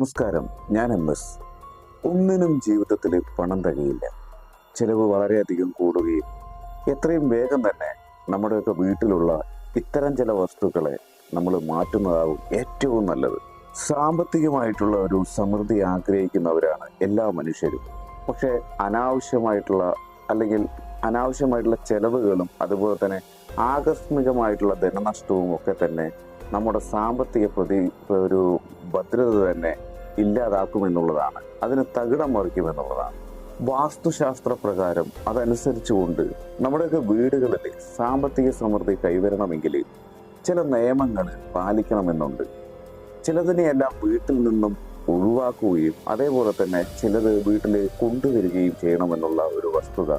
നമസ്കാരം. ഞാൻ M S. ഒന്നിനും ജീവിതത്തിൽ പണം തികയില്ല ചിലവ് വളരെയധികം കൂടുകയും എത്രയും വേഗം തന്നെ നമ്മുടെയൊക്കെ വീട്ടിലുള്ള ഇത്തരം ചില വസ്തുക്കളെ നമ്മൾ മാറ്റുന്നതാവും ഏറ്റവും നല്ലത്. സാമ്പത്തികമായിട്ടുള്ള ഒരു സമൃദ്ധി ആഗ്രഹിക്കുന്നവരാണ് എല്ലാ മനുഷ്യരും. പക്ഷേ അനാവശ്യമായിട്ടുള്ള അല്ലെങ്കിൽ അനാവശ്യമായിട്ടുള്ള ചെലവുകളും അതുപോലെ തന്നെ ആകസ്മികമായിട്ടുള്ള ധനനഷ്ടവും ഒക്കെ തന്നെ നമ്മുടെ സാമ്പത്തിക പ്രതി ഒരു ഭദ്രത തന്നെ ഇല്ലാതാക്കുമെന്നുള്ളതാണ്. അതിന് തകിടം മറിക്കുമെന്നുള്ളതാണ്. വാസ്തുശാസ്ത്ര പ്രകാരം അതനുസരിച്ചുകൊണ്ട് നമ്മുടെയൊക്കെ വീടുകളിൽ സാമ്പത്തിക സമൃദ്ധി കൈവരണമെങ്കിൽ ചില നിയമങ്ങൾ പാലിക്കണമെന്നുണ്ട്. ചിലതിനെയെല്ലാം വീട്ടിൽ നിന്നും ഒഴിവാക്കുകയും അതേപോലെ തന്നെ ചിലത് വീട്ടിൽ കൊണ്ടുവരികയും ചെയ്യണമെന്നുള്ള ഒരു വസ്തുത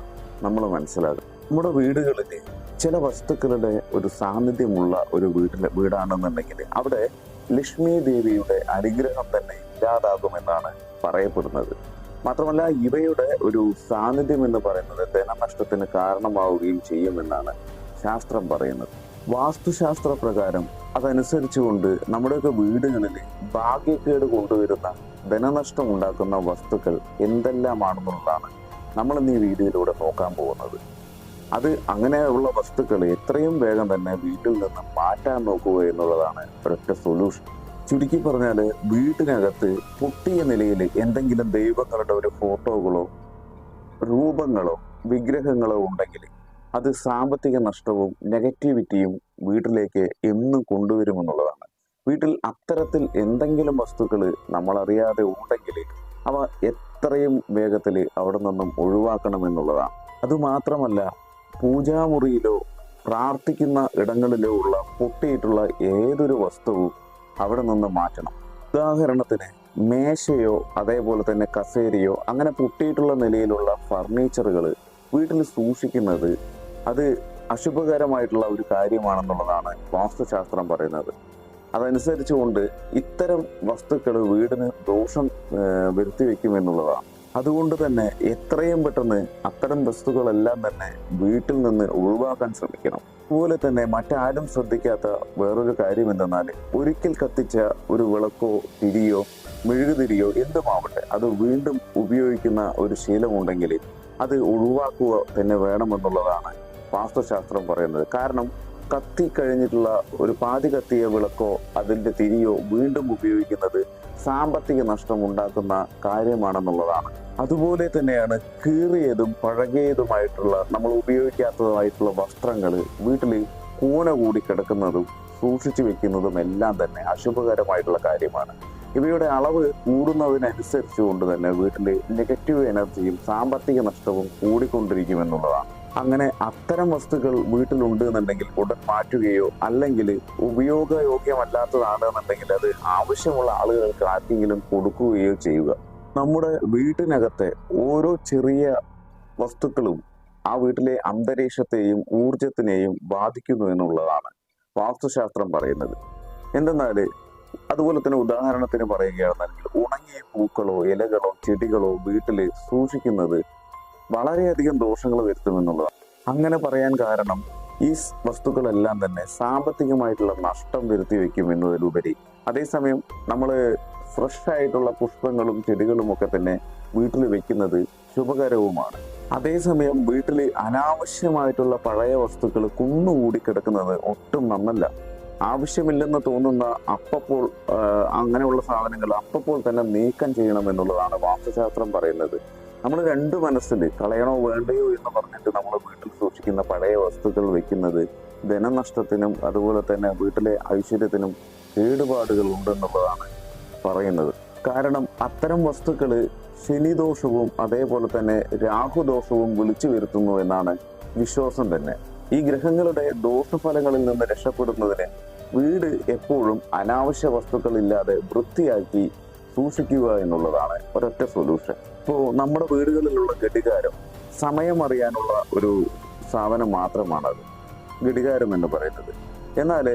നമ്മൾ മനസ്സിലാകും നമ്മുടെ വീടുകളിൽ ചില വസ്തുക്കളുടെ ഒരു സാന്നിധ്യമുള്ള ഒരു വീട്ടിലെ വീടാണെന്നുണ്ടെങ്കിൽ അവിടെ ലക്ഷ്മി ദേവിയുടെ അനുഗ്രഹം തന്നെ ഇല്ലാതാകുമെന്നാണ് പറയപ്പെടുന്നത്. മാത്രമല്ല ഇവയുടെ ഒരു സാന്നിധ്യം എന്ന് പറയുന്നത് ധനനഷ്ടത്തിന് കാരണമാവുകയും ചെയ്യുമെന്നാണ് ശാസ്ത്രം പറയുന്നത്. വാസ്തുശാസ്ത്ര പ്രകാരം അതനുസരിച്ചുകൊണ്ട് നമ്മുടെയൊക്കെ വീടുകളിൽ ഭാഗ്യക്കേട് കൊണ്ടുവരുന്ന ധനനഷ്ടം ഉണ്ടാക്കുന്ന വസ്തുക്കൾ എന്തെല്ലാമാണെന്നുള്ളതാണ് നമ്മൾ ഇന്ന് ഈ വീഡിയോയിലൂടെ നോക്കാൻ പോകുന്നത്. അത് അങ്ങനെയുള്ള വസ്തുക്കൾ എത്രയും വേഗം തന്നെ വീട്ടിൽ നിന്ന് മാറ്റാൻ നോക്കുക എന്നുള്ളതാണ് ഒരൊറ്റ സൊല്യൂഷൻ ചുരുക്കി പറഞ്ഞാൽ വീട്ടിനകത്ത് പൊട്ടിയ നിലയിൽ എന്തെങ്കിലും ദൈവങ്ങളുടെ ഒരു ഫോട്ടോകളോ രൂപങ്ങളോ വിഗ്രഹങ്ങളോ ഉണ്ടെങ്കിൽ അത് സാമ്പത്തിക നഷ്ടവും നെഗറ്റിവിറ്റിയും വീട്ടിലേക്ക് എന്നും കൊണ്ടുവരുമെന്നുള്ളതാണ്. വീട്ടിൽ അത്തരത്തിൽ എന്തെങ്കിലും വസ്തുക്കൾ നമ്മൾ അറിയാതെ ഉണ്ടെങ്കിൽ അവ എത്രയും വേഗത്തിൽ അവിടെ നിന്നും ഒഴിവാക്കണമെന്നുള്ളതാണ്. അതുമാത്രമല്ല പൂജാമുറിയിലോ പ്രാർത്ഥിക്കുന്ന ഇടങ്ങളിലോ ഉള്ള പൊട്ടിയിട്ടുള്ള ഏതൊരു വസ്തുവും അവിടെ നിന്ന് മാറ്റണം. ഉദാഹരണത്തിന് മേശയോ അതേപോലെ തന്നെ കസേരയോ അങ്ങനെ പൊട്ടിയിട്ടുള്ള നിലയിലുള്ള ഫർണിച്ചറുകൾ വീട്ടിൽ സൂക്ഷിക്കുന്നത് അത് അശുഭകരമായിട്ടുള്ള ഒരു കാര്യമാണെന്നുള്ളതാണ് വാസ്തുശാസ്ത്രം പറയുന്നത്. അതനുസരിച്ചുകൊണ്ട് ഇത്തരം വസ്തുക്കൾ വീടിന് ദോഷം വരുത്തി വെക്കുമെന്നുള്ളതാണ് അതുകൊണ്ട് തന്നെ എത്രയും പെട്ടെന്ന് അത്തരം വസ്തുക്കളെല്ലാം തന്നെ വീട്ടിൽ നിന്ന് ഒഴിവാക്കാൻ ശ്രമിക്കണം. അതുപോലെ തന്നെ മറ്റാരും ശ്രദ്ധിക്കാത്ത വേറൊരു കാര്യം എന്തെന്നാൽ ഒരിക്കൽ കത്തിച്ച ഒരു വിളക്കോ തിരിയോ മെഴുകുതിരിയോ എന്തുമാവട്ടെ അത് വീണ്ടും ഉപയോഗിക്കുന്ന ഒരു ശീലമുണ്ടെങ്കിൽ അത് ഒഴിവാക്കുക തന്നെ വേണമെന്നുള്ളതാണ് വാസ്തുശാസ്ത്രം പറയുന്നത്. കാരണം കത്തി കഴിഞ്ഞിട്ടുള്ള ഒരു പാതി കത്തിയ വിളക്കോ അതിന്റെ തിരിയോ വീണ്ടും ഉപയോഗിക്കുന്നത് സാമ്പത്തിക നഷ്ടം ഉണ്ടാക്കുന്ന കാര്യമാണെന്നുള്ളതാണ്. അതുപോലെ തന്നെയാണ് കീറിയതും പഴകിയതുമായിട്ടുള്ള നമ്മൾ ഉപയോഗിക്കാത്തതുമായിട്ടുള്ള വസ്ത്രങ്ങൾ വീട്ടിൽ കൂന കൂടി കിടക്കുന്നതും സൂക്ഷിച്ചു വെക്കുന്നതും എല്ലാം തന്നെ അശുഭകരമായിട്ടുള്ള കാര്യമാണ്. ഇവയുടെ അളവ് കൂടുന്നതിനനുസരിച്ചുകൊണ്ട് തന്നെ വീട്ടിൽ നെഗറ്റീവ് എനർജിയും സാമ്പത്തിക നഷ്ടവും കൂടിക്കൊണ്ടിരിക്കുമെന്നുള്ളതാണ്. അങ്ങനെ അത്തരം വസ്തുക്കൾ വീട്ടിലുണ്ട് എന്നുണ്ടെങ്കിൽ ഉടൻ മാറ്റുകയോ അല്ലെങ്കിൽ ഉപയോഗയോഗ്യമല്ലാത്തതാണ് എന്നുണ്ടെങ്കിൽ അത് ആവശ്യമുള്ള ആളുകൾക്ക് ആർക്കെങ്കിലും കൊടുക്കുകയോ ചെയ്യുക. നമ്മുടെ വീട്ടിനകത്തെ ഓരോ ചെറിയ വസ്തുക്കളും ആ വീട്ടിലെ അന്തരീക്ഷത്തെയും ഊർജത്തിനെയും ബാധിക്കുന്നു എന്നുള്ളതാണ് വാസ്തുശാസ്ത്രം പറയുന്നത്. എന്തെന്നാൽ അതുപോലെ തന്നെ ഉദാഹരണത്തിന് പറയുകയാണെന്നുണ്ടെങ്കിൽ ഉണങ്ങിയ പൂക്കളോ ഇലകളോ ചെടികളോ വീട്ടിൽ സൂക്ഷിക്കുന്നത് വളരെയധികം ദോഷങ്ങൾ വരുത്തുമെന്നുള്ളതാണ്. അങ്ങനെ പറയാൻ കാരണം ഈ വസ്തുക്കളെല്ലാം തന്നെ സാമ്പത്തികമായിട്ടുള്ള നഷ്ടം വരുത്തി വെക്കും എന്നതിലുപരി അതേസമയം നമ്മൾ ഫ്രഷ് ആയിട്ടുള്ള പുഷ്പങ്ങളും ചെടികളും ഒക്കെ തന്നെ വീട്ടിൽ വെക്കുന്നത് ശുഭകരവുമാണ്. അതേസമയം വീട്ടിൽ അനാവശ്യമായിട്ടുള്ള പഴയ വസ്തുക്കൾ കുന്നുകൂടി കിടക്കുന്നത് ഒട്ടും നന്നല്ല. ആവശ്യമില്ലെന്ന് തോന്നുന്ന അപ്പപ്പോൾ അങ്ങനെയുള്ള സാധനങ്ങൾ അപ്പപ്പോൾ തന്നെ നീക്കം ചെയ്യണം എന്നുള്ളതാണ് വാസ്തുശാസ്ത്രം പറയുന്നത്. നമ്മൾ രണ്ട് മനസ്സിൽ കളയണോ വേണ്ടയോ എന്ന് പറഞ്ഞിട്ട് നമ്മൾ വീട്ടിൽ സൂക്ഷിക്കുന്ന പഴയ വസ്തുക്കൾ വെക്കുന്നത് ധനനഷ്ടത്തിനും അതുപോലെ തന്നെ വീട്ടിലെ ഐശ്വര്യത്തിനും കേടുപാടുകൾ ഉണ്ടെന്നുള്ളതാണ് പറയുന്നത്. കാരണം അത്തരം വസ്തുക്കൾ ശനിദോഷവും അതേപോലെ തന്നെ രാഹുദോഷവും വിളിച്ചു വരുത്തുന്നു എന്നാണ് വിശ്വാസം തന്നെ. ഈ ഗ്രഹങ്ങളുടെ ദോഷഫലങ്ങളിൽ നിന്ന് രക്ഷപ്പെടുന്നതിന് വീട് എപ്പോഴും അനാവശ്യ വസ്തുക്കളില്ലാതെ വൃത്തിയാക്കി സൂക്ഷിക്കുക എന്നുള്ളതാണ് ഒരൊറ്റ സൊല്യൂഷൻ ഇപ്പോൾ നമ്മുടെ വീടുകളിലുള്ള ഘടികാരം സമയം അറിയാനുള്ള ഒരു സാധനം മാത്രമാണത്. ഘടികാരം എന്ന് പറയുന്നത്. എന്നാൽ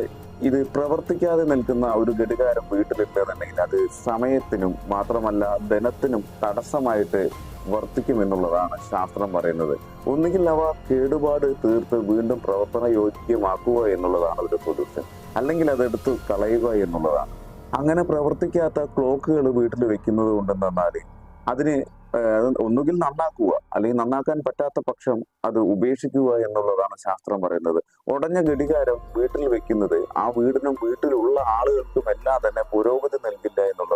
ഇത് പ്രവർത്തിക്കാതെ നിൽക്കുന്ന ഒരു ഘടികാരം വീട്ടിലുണ്ടെന്നുണ്ടെങ്കിൽ അത് സമയത്തിനും മാത്രമല്ല ധനത്തിനും തടസ്സമായിട്ട് വർത്തിക്കുമെന്നുള്ളതാണ് ശാസ്ത്രം പറയുന്നത്. ഒന്നുകിൽ അവ കേടുപാട് തീർത്ത് വീണ്ടും പ്രവർത്തന യോഗ്യമാക്കുക എന്നുള്ളതാണ് ഒരു സൊല്യൂഷൻ അല്ലെങ്കിൽ അതെടുത്ത് കളയുക എന്നുള്ളതാണ്. അങ്ങനെ പ്രവർത്തിക്കാത്ത ക്ലോക്കുകൾ വീട്ടിൽ വെക്കുന്നത് കൊണ്ടെന്നാൽ അതിന് ഏഹ്, ഒന്നുകിൽ നന്നാക്കുക അല്ലെങ്കിൽ നന്നാക്കാൻ പറ്റാത്ത പക്ഷം അത് ഉപേക്ഷിക്കുക എന്നുള്ളതാണ് ശാസ്ത്രം പറയുന്നത്. ഉടഞ്ഞ ഘടികാരം വീട്ടിൽ വെക്കുന്നത് ആ വീടിനും വീട്ടിലുള്ള ആളുകൾക്കും എല്ലാം തന്നെ പുരോഗതി നൽകില്ല എന്നുള്ളത്